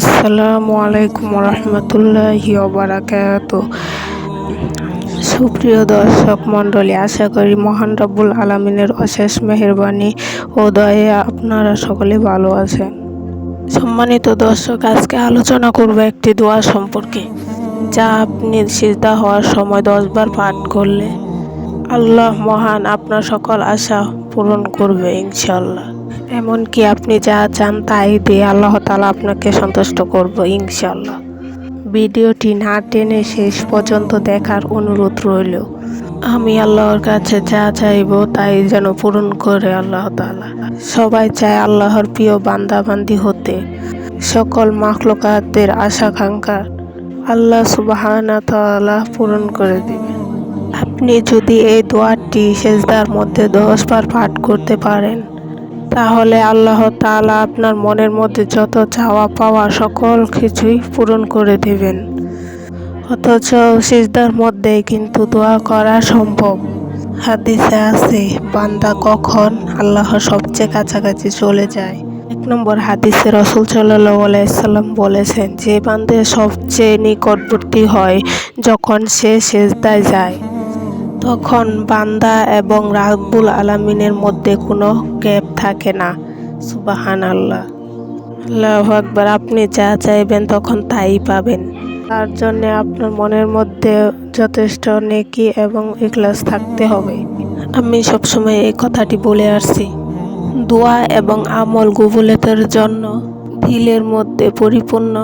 আসসালামু আলাইকুম রহমতুল্লাহি বারাকাত সুপ্রিয় দর্শক মণ্ডলী, আশা করি মহান রব্বুল আলমিনের অশেষ মেহরবানি ও দয়ে আপনারা সকলে ভালো আছেন। সম্মানিত দর্শক, আজকে আলোচনা করব একটি দোয়া সম্পর্কে, যা আপনি সিজদা হওয়ার সময় দশবার পাঠ করলে আল্লাহ মহান আপনার সকল আশা পূরণ করবে ইনশাল্লাহ এমনকি আপনি যা চান তাই দিয়ে আল্লাহ তালা আপনাকে সন্তুষ্ট করব ইনশাল্লাহ ভিডিওটি না টেনে শেষ পর্যন্ত দেখার অনুরোধ রইল। আমি আল্লাহর কাছে যা চাইব তাই যেন পূরণ করে আল্লাহ তালা সবাই চায় আল্লাহর প্রিয় বান্দাবান্দি হতে। সকল মাখলুকাতের আশাকাঙ্ক্ষা আল্লাহ সুবাহানা তালা পূরণ করে দিবেন আপনি যদি এই দোয়াটি সেজদার মধ্যে দশ বার পাঠ করতে পারেন তাহলে আল্লাহ তালা আপনার মনের মধ্যে যত চাওয়া পাওয়া সকল কিছুই পূরণ করে দেবেন। অথচ সিজদার মধ্যে কিন্তু দোয়া করা সম্ভব। হাদিসে আছে, বান্দা কখন আল্লাহ সবচেয়ে কাছাকাছি চলে যায়। এক নম্বর হাদিসে রসুল সাল্লাহ বলেছেন, যে বান্দে সবচেয়ে নিকটবর্তী হয় যখন সে সেজদায় যায়। তখন বান্দা এবং রাব্বুল আলামিনের মধ্যে কোনো গ্যাপ থাকে না সুবাহান আল্লাহ আল্লাহ আকবার, আপনি যা চাইবেন তখন তাই পাবেন। তার জন্যে আপনার মনের মধ্যে যথেষ্ট নেকি এবং ইখলাস থাকতে হবে। আমি সবসময় এই কথাটি বলে আসছি। দোয়া এবং আমল গুবুলেতের জন্য দিলের মধ্যে পরিপূর্ণ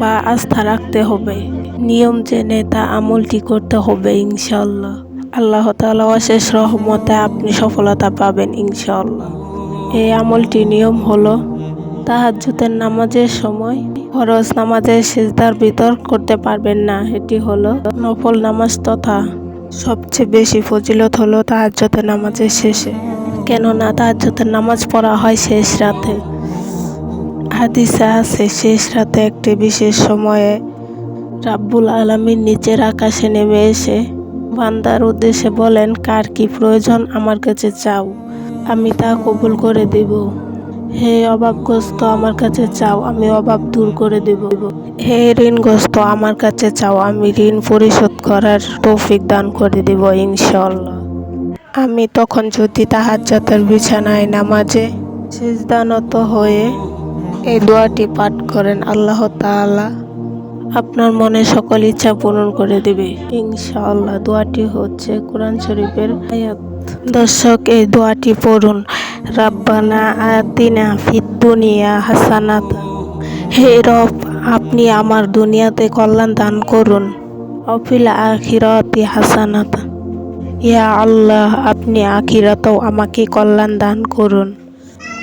বা আস্থা রাখতে হবে। নিয়ম জেনে তা আমলটি করতে হবে ইনশাল্লাহ আল্লাহ তালা অশেষ রহমতে আপনি সফলতা পাবেন ইনশাল্লাহ এই আমলটি নিয়ম হলো তাহাজ্জুতের নামাজের সময় ফরজ নামাজের সিজদার ভিতর করতে পারবেন না। এটি হলো নফল নামাজ তথা সবচেয়ে বেশি ফজিলত হলো তাহাজ্জতের নামাজের শেষে। কেননা তাহাজ্জতের নামাজ পড়া হয় শেষ রাতে। হাদিসে আছে, শেষ রাতে একটি বিশেষ সময়ে রাব্বুল আলমীর নিচের আকাশে নেমে এসে বান্দার উদ্দেশ্যে বলেন, কার কি প্রয়োজন আমার কাছে চাও, আমি তা কবুল করে দেব। হে অভাবগ্রস্ত আমার কাছে চাও, আমি অভাব দূর করে দেব। হে ঋণগ্রস্ত আমার কাছে চাও, আমি ঋণ পরিশোধ করার তৌফিক দান করে দেব ইনশাল্লাহ আমি তখন যদি তাহাজ্জাতের বিছানায় নামাজে সিজদানত হয়ে এই দোয়াটি পাঠ করেন, আল্লাহ তাআলা আপনার মনে সকল ইচ্ছা পূরণ করে দিবে। ইনশাআল্লাহ, দোয়াটি হচ্ছে কোরআন শরীফের আয়াত। দর্শক, এই দোয়াটি পড়ুন। রাব্বানা আতিনা ফিদ দুনিয়া হাসানাত। হে রব, আপনি আমার দুনিয়াতে কল্যাণ দান করুন। অফিল আখিরাতি হাসানাত। ইয়া আল্লাহ, আপনি আখিরাতেও আমাকে কল্যাণ দান করুন।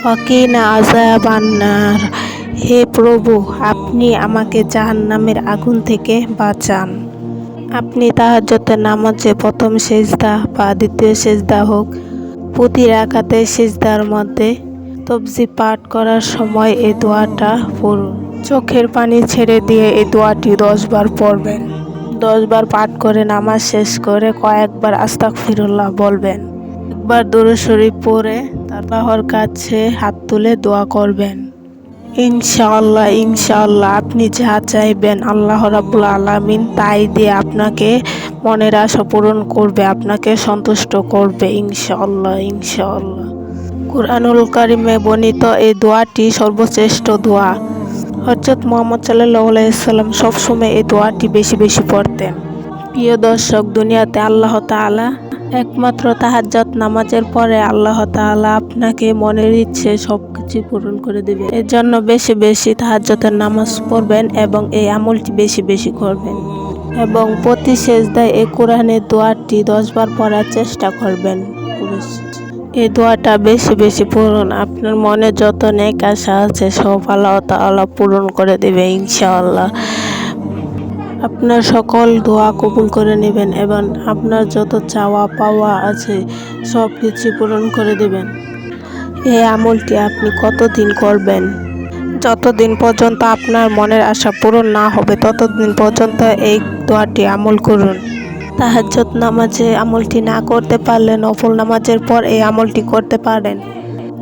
অকিনা আজাবান্নার হে প্রভু, আপনি আমাকে জাহান নামের আগুন থেকে বাঁচান। আপনি তাহার যত নামাজে প্রথম সেজদা বা দ্বিতীয় সেজদা হোক প্রতি রাখাতে সেজদার মধ্যে তবজি পাঠ করার সময় এই দোয়াটা পড়ুন। চোখের পানি ছেড়ে দিয়ে এই দোয়াটি দশবার পড়বেন। দশবার পাঠ করে নামাজ শেষ করে কয়েকবার আস্তাক ফিরুল্লাহ বলবেন। একবার দূরে শরীফ পরে তার কাছে হাত তুলে দোয়া করবেন। ইনশাআল্লাহ ইনশাআল্লাহ। আপনি যা চাইবেন আল্লাহ রাবুল আলমিন, তাই দিয়ে আপনাকে মনের আশা পূরণ করবে, আপনাকে সন্তুষ্ট করবে, ইনশাআল্লাহ ইনশাআল্লাহ। কুরআনুল কারিমে বর্ণিত এই দোয়াটি সর্বশ্রেষ্ঠ দোয়া। হজরত মোহাম্মদ সাল্লাহ সবসময় এই দোয়াটি বেশি বেশি পড়তেন। প্রিয় দর্শক, দুনিয়াতে আল্লাহ তালা একমাত্র তাহাজ্জত নামাজের পরে আল্লাহ তাআলা আপনাকে মনের ইচ্ছে সব কিছু পূরণ করে দেবে। এর জন্য বেশি বেশি তাহাজ্জতের নামাজ পড়বেন এবং এই আমলটি বেশি বেশি করবেন। এবং প্রতি শেষদায় এই কোরআনের দোয়াটি দশবার পড়ার চেষ্টা করবেন। এই দোয়াটা বেশি বেশি পূরণ আপনার মনে যত নেক আশা আছে, সব আল্লাহ তাআলা পূরণ করে দেবে ইনশাআল্লাহ। আপনার সকল দোয়া কবুল করে নেবেন এবং আপনার যত চাওয়া পাওয়া আছে সব কিছু পূরণ করে দেবেন। এই আমলটি আপনি কতদিন করবেন? যতদিন পর্যন্ত আপনার মনের আশা পূরণ না হবে, ততদিন পর্যন্ত এই দোয়াটি আমল করুন। তাহাজ্জত নামাজে আমলটি না করতে পারলে নফল নামাজের পর এই আমলটি করতে পারেন।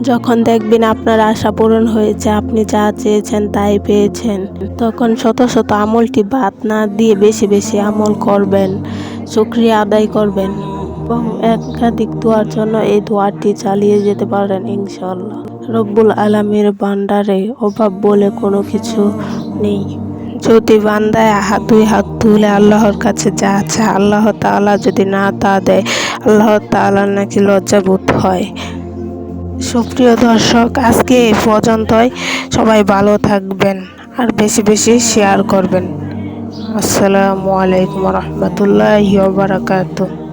যখন দেখবেন আপনার আশা পূরণ হয়েছে, আপনি যা চেয়েছেন তাই পেয়েছেন, তখন শত শত আমলটি বাদ না দিয়ে বেশি বেশি আমল করবেন, শুক্রিয়া আদায় করবেন এবং একাধিক দোয়ার জন্য এই দোয়াটি চালিয়ে যেতে পারেন ইনশাল্লাহ রব্বুল আলমীর বান্ডারে অভাব বলে কোনো কিছু নেই। যদি বান্দায় হাত, দুই হাত তুলে আল্লাহর কাছে যা আছে আল্লাহ তাআলা যদি না তা দেয়, আল্লাহ তাআলার নাকি লজ্জাবোধ হয়। সুপ্রিয় দর্শক, আজকে এই পর্যন্তই। সবাই ভালো থাকবেন আর বেশি বেশি শেয়ার করবেন। আসসালামু আলাইকুম রহমতুল্লাহ বারাকাতুহ।